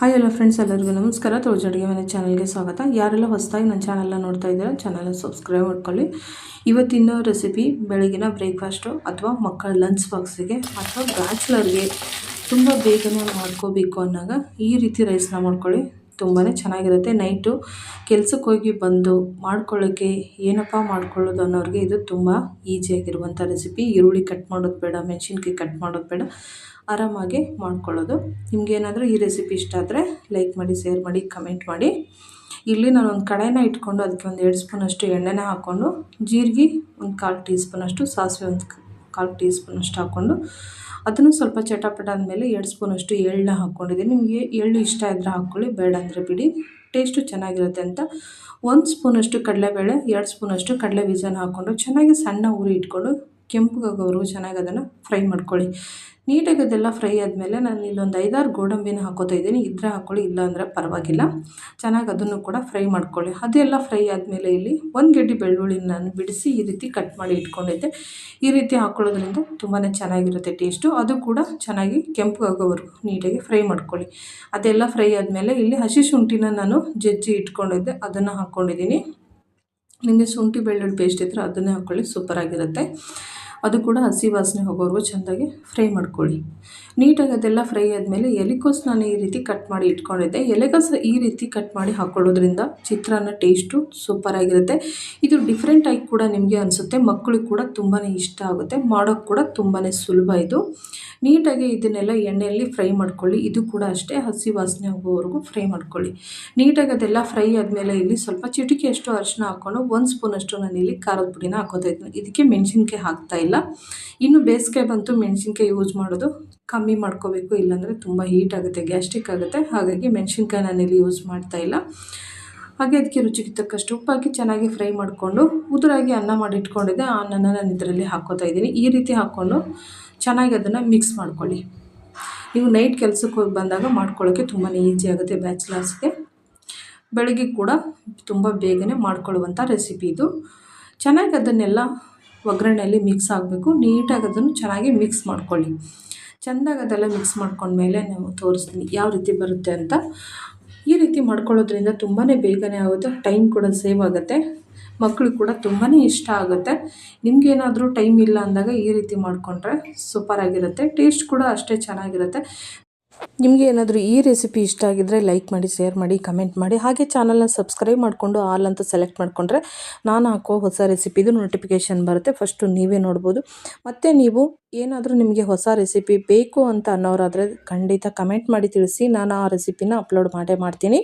Hi ಎಲ್ಲ friends ಎಲ್ಲರಿಗೂ ನಮಸ್ಕಾರ. ತೋಜ್ ಅಡುಗೆ ಮನೆ ಚಾನಲ್ಗೆ ಸ್ವಾಗತ. ಯಾರೆಲ್ಲ ಹೊಸದಾಗಿ ನನ್ನ ಚಾನಲ್ನ ನೋಡ್ತಾ ಇದ್ದೀರಾ, ಚಾನಲ್ನ ಸಬ್ಸ್ಕ್ರೈಬ್ ಮಾಡ್ಕೊಳ್ಳಿ. ಇವತ್ತಿನ ರೆಸಿಪಿ ಬೆಳಗಿನ ಬ್ರೇಕ್ಫಾಸ್ಟು ಅಥವಾ ಮಕ್ಕಳ ಲಂಚ್ ಬಾಕ್ಸಿಗೆ ಅಥವಾ ಬ್ಯಾಚುಲರ್ಗೆ ತುಂಬ ಬೇಗನೆ ಮಾಡ್ಕೋಬೇಕು ಅನ್ನೋಂಗ ಈ ರೀತಿ ರೈಸ್ನ ಮಾಡ್ಕೊಳ್ಳಿ. ತುಂಬಾ ಚೆನ್ನಾಗಿರುತ್ತೆ. ನೈಟು ಕೆಲ್ಸಕ್ಕೆ ಹೋಗಿ ಬಂದು ಮಾಡ್ಕೊಳ್ಳೋಕ್ಕೆ ಏನಪ್ಪ ಮಾಡ್ಕೊಳ್ಳೋದು ಅನ್ನೋರಿಗೆ ಇದು ತುಂಬ ಈಸಿಯಾಗಿರುವಂಥ ರೆಸಿಪಿ. ಈರುಳ್ಳಿ ಕಟ್ ಮಾಡೋದು ಬೇಡ, ಮೆಣಸಿನ್ಕಾಯಿ ಕಟ್ ಮಾಡೋದು ಬೇಡ, ಆರಾಮಾಗಿ ಮಾಡ್ಕೊಳ್ಳೋದು. ನಿಮಗೇನಾದರೂ ಈ ರೆಸಿಪಿ ಇಷ್ಟ ಆದರೆ ಲೈಕ್ ಮಾಡಿ, ಶೇರ್ ಮಾಡಿ, ಕಮೆಂಟ್ ಮಾಡಿ. ಇಲ್ಲಿ ನಾನು ಒಂದು ಕಡಾಯಿನ ಇಟ್ಕೊಂಡು ಅದಕ್ಕೆ ಒಂದು ಎರಡು ಸ್ಪೂನಷ್ಟು ಎಣ್ಣೆನ ಹಾಕ್ಕೊಂಡು ಜೀರಿಗೆ ಒಂದು ಕಾಲು ಟೀ ಸ್ಪೂನಷ್ಟು ಸಾಸಿವೆ ಒಂದು ಕಾಲು ಟೀ ಸ್ಪೂನಷ್ಟು ಹಾಕ್ಕೊಂಡು ಅದನ್ನು ಸ್ವಲ್ಪ ಚಟಪಟ ಆದಮೇಲೆ ಎರಡು ಸ್ಪೂನಷ್ಟು ಎಳ್ಳನ್ನ ಹಾಕ್ಕೊಂಡಿದ್ದೀನಿ. ನಿಮಗೆ ಎಳ್ಳು ಇಷ್ಟ ಇದ್ದರೆ ಹಾಕ್ಕೊಳ್ಳಿ ಬೇಡ ಅಂದರೆ ಬಿಡಿ. ಟೇಸ್ಟು ಚೆನ್ನಾಗಿರುತ್ತೆ ಅಂತ. ಒಂದು ಸ್ಪೂನಷ್ಟು ಕಡಲೆಬೇಳೆ, ಎರಡು ಸ್ಪೂನಷ್ಟು ಕಡಲೆ ಬೀಜನ ಹಾಕ್ಕೊಂಡು ಚೆನ್ನಾಗಿ ಸಣ್ಣ ಉರಿ ಇಟ್ಕೊಂಡು ಕೆಂಪಗಾಗೋವರೆಗೂ ಚೆನ್ನಾಗಿ ಅದನ್ನು ಫ್ರೈ ಮಾಡ್ಕೊಳ್ಳಿ. ನೀಟಾಗಿ ಅದೆಲ್ಲ ಫ್ರೈ ಆದಮೇಲೆ ನಾನು ಇಲ್ಲೊಂದು ಐದಾರು ಗೋಡಂಬಿನ ಹಾಕೋತಾ ಇದ್ದೀನಿ. ಇದ್ರೆ ಹಾಕ್ಕೊಳ್ಳಿ ಇಲ್ಲ ಅಂದರೆ ಪರವಾಗಿಲ್ಲ. ಚೆನ್ನಾಗಿ ಅದನ್ನು ಕೂಡ ಫ್ರೈ ಮಾಡ್ಕೊಳ್ಳಿ. ಅದೆಲ್ಲ ಫ್ರೈ ಆದಮೇಲೆ ಇಲ್ಲಿ ಒಂದು ಗೆಡ್ಡೆ ಬೆಳ್ಳುಳ್ಳಿ ನಾನು ಬಿಡಿಸಿ ಈ ರೀತಿ ಕಟ್ ಮಾಡಿ ಇಟ್ಕೊಂಡಿದ್ದೆ. ಈ ರೀತಿ ಹಾಕ್ಕೊಳ್ಳೋದ್ರಿಂದ ತುಂಬಾ ಚೆನ್ನಾಗಿರುತ್ತೆ ಟೇಸ್ಟು. ಅದು ಕೂಡ ಚೆನ್ನಾಗಿ ಕೆಂಪಗಾಗೋವರೆಗೂ ನೀಟಾಗಿ ಫ್ರೈ ಮಾಡ್ಕೊಳ್ಳಿ. ಅದೆಲ್ಲ ಫ್ರೈ ಆದಮೇಲೆ ಇಲ್ಲಿ ಹಸಿ ಶುಂಠಿನ ನಾನು ಜಜ್ಜಿ ಇಟ್ಕೊಂಡಿದ್ದೆ. ಅದನ್ನು ಹಾಕ್ಕೊಂಡಿದ್ದೀನಿ ನಿಮಗೆ ಶುಂಠಿ ಬೆಳ್ಳುಳ್ಳಿ ಪೇಸ್ಟ್ ಇದ್ದರೆ ಅದನ್ನೇ ಹಾಕ್ಕೊಳ್ಳಿ ಸೂಪರಾಗಿರುತ್ತೆ. ಅದು ಕೂಡ ಹಸಿ ವಾಸನೆ ಹೋಗೋವರೆಗೂ ಚೆಂದಾಗಿ ಫ್ರೈ ಮಾಡ್ಕೊಳ್ಳಿ. ನೀಟಾಗಿ ಅದೆಲ್ಲ ಫ್ರೈ ಆದಮೇಲೆ ಎಲೆಕೋಸು ನಾನು ಈ ರೀತಿ ಕಟ್ ಮಾಡಿ ಇಟ್ಕೊಂಡಿದ್ದೆ. ಎಲೆಕೋಸು ಈ ರೀತಿ ಕಟ್ ಮಾಡಿ ಹಾಕ್ಕೊಳ್ಳೋದ್ರಿಂದ ಚಿತ್ರಾನ್ನ ಟೇಸ್ಟು ಸೂಪರಾಗಿರುತ್ತೆ ಇದು ಡಿಫ್ರೆಂಟಾಗಿ ಕೂಡ ನಿಮಗೆ ಅನಿಸುತ್ತೆ. ಮಕ್ಕಳಿಗೆ ಕೂಡ ತುಂಬಾ ಇಷ್ಟ ಆಗುತ್ತೆ. ಮಾಡೋಕ್ಕೆ ಕೂಡ ತುಂಬಾ ಸುಲಭ ಇದು. ನೀಟಾಗಿ ಇದನ್ನೆಲ್ಲ ಎಣ್ಣೆಯಲ್ಲಿ ಫ್ರೈ ಮಾಡ್ಕೊಳ್ಳಿ. ಇದು ಕೂಡ ಅಷ್ಟೇ ಹಸಿ ವಾಸನೆ ಹೋಗೋವರೆಗೂ ಫ್ರೈ ಮಾಡ್ಕೊಳ್ಳಿ. ನೀಟಾಗಿ ಅದೆಲ್ಲ ಫ್ರೈ ಆದಮೇಲೆ ಇಲ್ಲಿ ಸ್ವಲ್ಪ ಚಿಟಿಕೆಯಷ್ಟು ಅರಿಶಿನ ಹಾಕ್ಕೊಂಡು ಒಂದು ಸ್ಪೂನಷ್ಟು ನಾನು ಇಲ್ಲಿ ಖಾರದ ಪುಡಿನ ಹಾಕೋತಾ ಇದ್ದೀನಿ. ಇದಕ್ಕೆ ಮೆಣಸಿನ್ಕಾಯಿ ಹಾಕ್ತಾ ಇಲ್ಲ. ಇನ್ನು ಬೇಸಿಗೆ ಬಂತು, ಮೆಣಸಿನ್ಕಾಯಿ ಯೂಸ್ ಮಾಡೋದು. ಕಮ್ಮಿ ಮಾಡ್ಕೋಬೇಕು, ಇಲ್ಲಾಂದರೆ ತುಂಬ ಹೀಟ್ ಆಗುತ್ತೆ ಗ್ಯಾಸ್ಟ್ರಿಕ್ ಆಗುತ್ತೆ. ಹಾಗಾಗಿ ಮೆಣಸಿನ್ಕಾಯಿ ನಾನಿಲ್ಲಿ ಯೂಸ್ ಮಾಡ್ತಾ ಇಲ್ಲ. ಹಾಗೆ ಅದಕ್ಕೆ ರುಚಿಗೆ ತಕ್ಕಷ್ಟು ಉಪ್ಪಾಕಿ ಚೆನ್ನಾಗಿ ಫ್ರೈ ಮಾಡಿಕೊಂಡು, ಉದುರಾಗಿ ಅನ್ನ ಮಾಡಿಟ್ಕೊಂಡಿದ್ದೆ ಆ ಅನ್ನನ ನಾನು ಇದರಲ್ಲಿ ಹಾಕ್ಕೋತಾ ಇದ್ದೀನಿ. ಈ ರೀತಿ ಹಾಕ್ಕೊಂಡು ಚೆನ್ನಾಗಿ ಅದನ್ನು ಮಿಕ್ಸ್ ಮಾಡ್ಕೊಳ್ಳಿ. ನೀವು ನೈಟ್ ಕೆಲಸಕ್ಕೆ ಹೋಗಿ ಬಂದಾಗ ಮಾಡ್ಕೊಳ್ಳೋಕ್ಕೆ ತುಂಬಾ ಈಸಿ ಆಗುತ್ತೆ ಬ್ಯಾಚುಲರ್ಸ್ಗೆ ಬೆಳಗ್ಗೆ ಕೂಡ ತುಂಬ ಬೇಗನೆ ಮಾಡ್ಕೊಳ್ಳುವಂಥ ರೆಸಿಪಿ ಇದು. ಚೆನ್ನಾಗಿ ಅದನ್ನೆಲ್ಲ ಒಗ್ಗರಣೆಯಲ್ಲಿ ಮಿಕ್ಸ್ ಆಗಬೇಕು. ನೀಟಾಗಿ ಅದನ್ನು ಚೆನ್ನಾಗಿ ಮಿಕ್ಸ್ ಮಾಡ್ಕೊಳ್ಳಿ. ಚೆಂದಾಗಿ ಅದೆಲ್ಲ ಮಿಕ್ಸ್ ಮಾಡ್ಕೊಂಡ್ಮೇಲೆ ನಾವು ತೋರಿಸ್ತೀನಿ ಯಾವ ರೀತಿ ಬರುತ್ತೆ ಅಂತ. ಈ ರೀತಿ ಮಾಡ್ಕೊಳ್ಳೋದ್ರಿಂದ ತುಂಬಾ ಬೇಗನೆ ಆಗುತ್ತೆ ಟೈಮ್ ಕೂಡ ಸೇವ್ ಆಗುತ್ತೆ ಮಕ್ಕಳು ಕೂಡ ತುಂಬಾ ಇಷ್ಟ ಆಗುತ್ತೆ. ನಿಮಗೇನಾದರೂ ಟೈಮ್ ಇಲ್ಲ ಅಂದಾಗ ಈ ರೀತಿ ಮಾಡಿಕೊಂಡ್ರೆ ಸೂಪರಾಗಿರುತ್ತೆ ಟೇಸ್ಟ್ ಕೂಡ ಅಷ್ಟೇ ಚೆನ್ನಾಗಿರುತ್ತೆ. ನಿಮಗೆ ಏನಾದರೂ ಈ ರೆಸಿಪಿ ಇಷ್ಟ ಆಗಿದ್ದರೆ ಲೈಕ್ ಮಾಡಿ ಶೇರ್ ಮಾಡಿ ಕಮೆಂಟ್ ಮಾಡಿ, ಹಾಗೆ ಚಾನಲ್ನ ಸಬ್ಸ್ಕ್ರೈಬ್ ಮಾಡಿಕೊಂಡು ಆಲ್ ಅಂತ ಸೆಲೆಕ್ಟ್ ಮಾಡಿಕೊಂಡ್ರೆ ನಾನು ಹಾಕೋ ಹೊಸ ರೆಸಿಪಿದು ನೋಟಿಫಿಕೇಷನ್ ಬರುತ್ತೆ. ಫಸ್ಟು ನೀವೇ ನೋಡ್ಬೋದು. ಮತ್ತು ನೀವು ಏನಾದರೂ ನಿಮಗೆ ಹೊಸ ರೆಸಿಪಿ ಬೇಕು ಅಂತ ಅನ್ನೋರಾದರೆ ಖಂಡಿತ ಕಮೆಂಟ್ ಮಾಡಿ ತಿಳಿಸಿ. ನಾನು ಆ ರೆಸಿಪಿನ ಅಪ್ಲೋಡ್ ಮಾಡೇ ಮಾಡ್ತೀನಿ.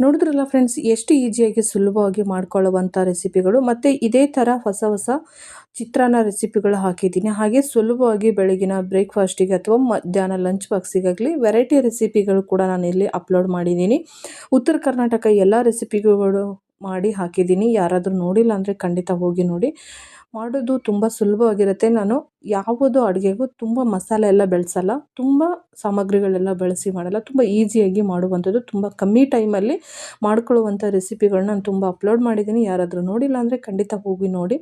ನೋಡಿದ್ರಲ್ಲ ಫ್ರೆಂಡ್ಸ್ ಎಷ್ಟು ಈಸಿಯಾಗಿ ಸುಲಭವಾಗಿ ಮಾಡ್ಕೊಳ್ಳುವಂಥ ರೆಸಿಪಿಗಳು ಮತ್ತು ಇದೇ ಥರ ಹೊಸ ಹೊಸ ಚಿತ್ರಾನ್ನ ರೆಸಿಪಿಗಳು ಹಾಕಿದ್ದೀನಿ. ಹಾಗೆ ಸುಲಭವಾಗಿ ಬೆಳಗಿನ ಬ್ರೇಕ್ಫಾಸ್ಟಿಗೆ ಅಥವಾ ಮಧ್ಯಾಹ್ನ ಲಂಚ್ ಬಾಕ್ಸಿಗಾಗಲಿ ವೆರೈಟಿ ರೆಸಿಪಿಗಳು ಕೂಡ ನಾನು ಇಲ್ಲಿ ಅಪ್ಲೋಡ್ ಮಾಡಿದ್ದೀನಿ. ಉತ್ತರ ಕರ್ನಾಟಕ ಎಲ್ಲ ರೆಸಿಪಿಗಳು ಮಾಡಿ ಹಾಕಿದ್ದೀನಿ. ಯಾರಾದರೂ ನೋಡಿಲ್ಲ ಅಂದರೆ ಖಂಡಿತ ಹೋಗಿ ನೋಡಿ. ಮಾಡೋದು ತುಂಬ ಸುಲಭವಾಗಿರುತ್ತೆ. ನಾನು ಯಾವುದು ಅಡುಗೆಗೂ ತುಂಬ ಮಸಾಲೆ ಎಲ್ಲ ಬೆಳೆಸಲ್ಲ. ತುಂಬ ಸಾಮಗ್ರಿಗಳೆಲ್ಲ ಬಳಸಿ ಮಾಡಲ್ಲ. ತುಂಬ ಈಸಿಯಾಗಿ ಮಾಡುವಂಥದ್ದು. ತುಂಬ ಕಮ್ಮಿ ಟೈಮಲ್ಲಿ ಮಾಡ್ಕೊಳ್ಳುವಂಥ ರೆಸಿಪಿಗಳನ್ನ ನಾನು ತುಂಬ ಅಪ್ಲೋಡ್ ಮಾಡಿದ್ದೀನಿ. ಯಾರಾದರೂ ನೋಡಿಲ್ಲ ಅಂದರೆ ಖಂಡಿತ ಹೋಗಿ ನೋಡಿ.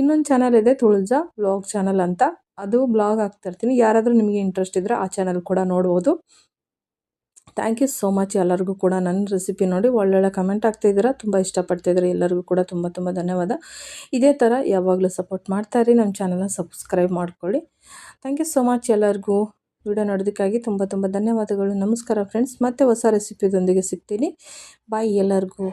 ಇನ್ನೊಂದು ಚಾನಲ್ ಇದೆ ತುಳಜಾ ವ್ಲಾಗ್ ಚಾನಲ್ ಅಂತ. ಅದು ಬ್ಲಾಗ್ ಇರ್ತೀನಿ. ಯಾರಾದರೂ ನಿಮಗೆ ಇಂಟ್ರೆಸ್ಟ್ ಇದ್ದರೆ ಆ ಚಾನಲ್ ಕೂಡ ನೋಡ್ಬೋದು. ಥ್ಯಾಂಕ್ ಯು ಸೋ ಮಚ್ ಎಲ್ಲರಿಗೂ ಕೂಡ ನನ್ನ ರೆಸಿಪಿ ನೋಡಿ ಒಳ್ಳೊಳ್ಳೆ ಕಮೆಂಟ್ ಆಗ್ತಾಯಿದ್ದೀರಾ ತುಂಬ ಇಷ್ಟಪಡ್ತಿದ್ದೀರಾ, ಎಲ್ಲರಿಗೂ ಕೂಡ ತುಂಬ ತುಂಬ ಧನ್ಯವಾದ. ಇದೇ ಥರ ಯಾವಾಗಲೂ ಸಪೋರ್ಟ್ ಮಾಡ್ತಾಯಿರಿ ನಮ್ಮ ಚಾನಲ್ನ ಸಬ್ಸ್ಕ್ರೈಬ್ ಮಾಡ್ಕೊಳ್ಳಿ. ಥ್ಯಾಂಕ್ ಯು ಸೋ ಮಚ್ ಎಲ್ಲರಿಗೂ. ವಿಡಿಯೋ ನೋಡೋದಕ್ಕಾಗಿ ತುಂಬ ತುಂಬ ಧನ್ಯವಾದಗಳು. ನಮಸ್ಕಾರ ಫ್ರೆಂಡ್ಸ್ ಮತ್ತೆ ಹೊಸ ರೆಸಿಪಿದೊಂದಿಗೆ ಸಿಗ್ತೀನಿ. ಬಾಯ್ ಎಲ್ಲರಿಗೂ.